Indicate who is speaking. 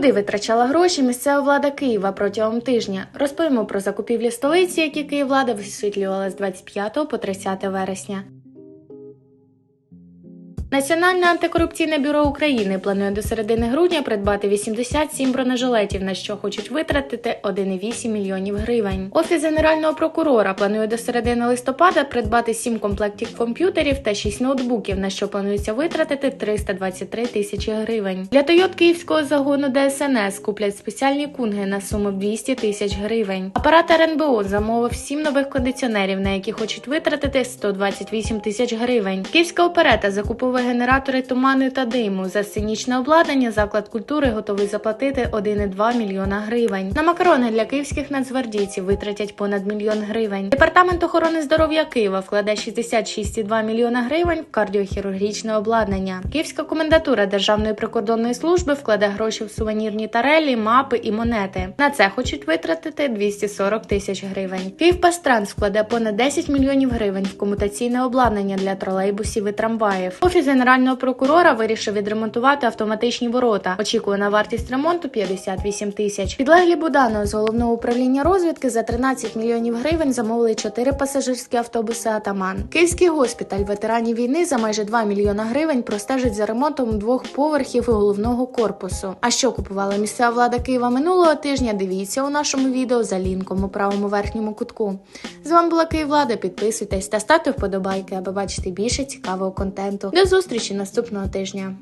Speaker 1: Куди витрачала гроші місцева влада Києва протягом тижня? Розповімо про закупівлі столиці, які Київлада висвітлювала з 25 по 30 вересня. Національне антикорупційне бюро України планує до середини грудня придбати 87 бронежилетів, на що хочуть витратити 1,8 мільйонів гривень. Офіс генерального прокурора планує до середини листопада придбати 7 комплектів комп'ютерів та 6 ноутбуків, на що планується витратити 323 тисячі гривень. Для Тойот київського загону ДСНС куплять спеціальні кунги на суму 200 тисяч гривень. Апарат РНБО замовив 7 нових кондиціонерів, на які хочуть витратити 128 тисяч гривень. Київська оперета закуповує генератори туману та диму. За сценічне обладнання заклад культури готовий заплатити 1,2 мільйона гривень. На макарони для київських нацгвардійців витратять понад мільйон гривень. Департамент охорони здоров'я Києва вкладе 66,2 мільйона гривень в кардіохірургічне обладнання. Київська комендатура Державної прикордонної служби вкладе гроші в сувенірні тарелі, мапи і монети. На це хочуть витратити 240 тисяч гривень. Київпастранс вкладе понад 10 мільйонів гривень в комутаційне обладнання для тролейбусів і трамваїв. Офіс генерального прокурора вирішив відремонтувати автоматичні ворота. Очікує на вартість ремонту 58 тисяч. Підлеглі Буданова з головного управління розвідки за 13 мільйонів гривень замовили 4 пасажирські автобуси Атаман. Київський госпіталь ветеранів війни за майже 2 мільйона гривень простежить за ремонтом двох поверхів головного корпусу. А що купувала місцева влада Києва минулого тижня? Дивіться у нашому відео за лінком у правому верхньому кутку. З вами була Київлада. Підписуйтесь та ставте вподобайки, аби бачити більше цікавого контенту. До зустрічі наступного тижня.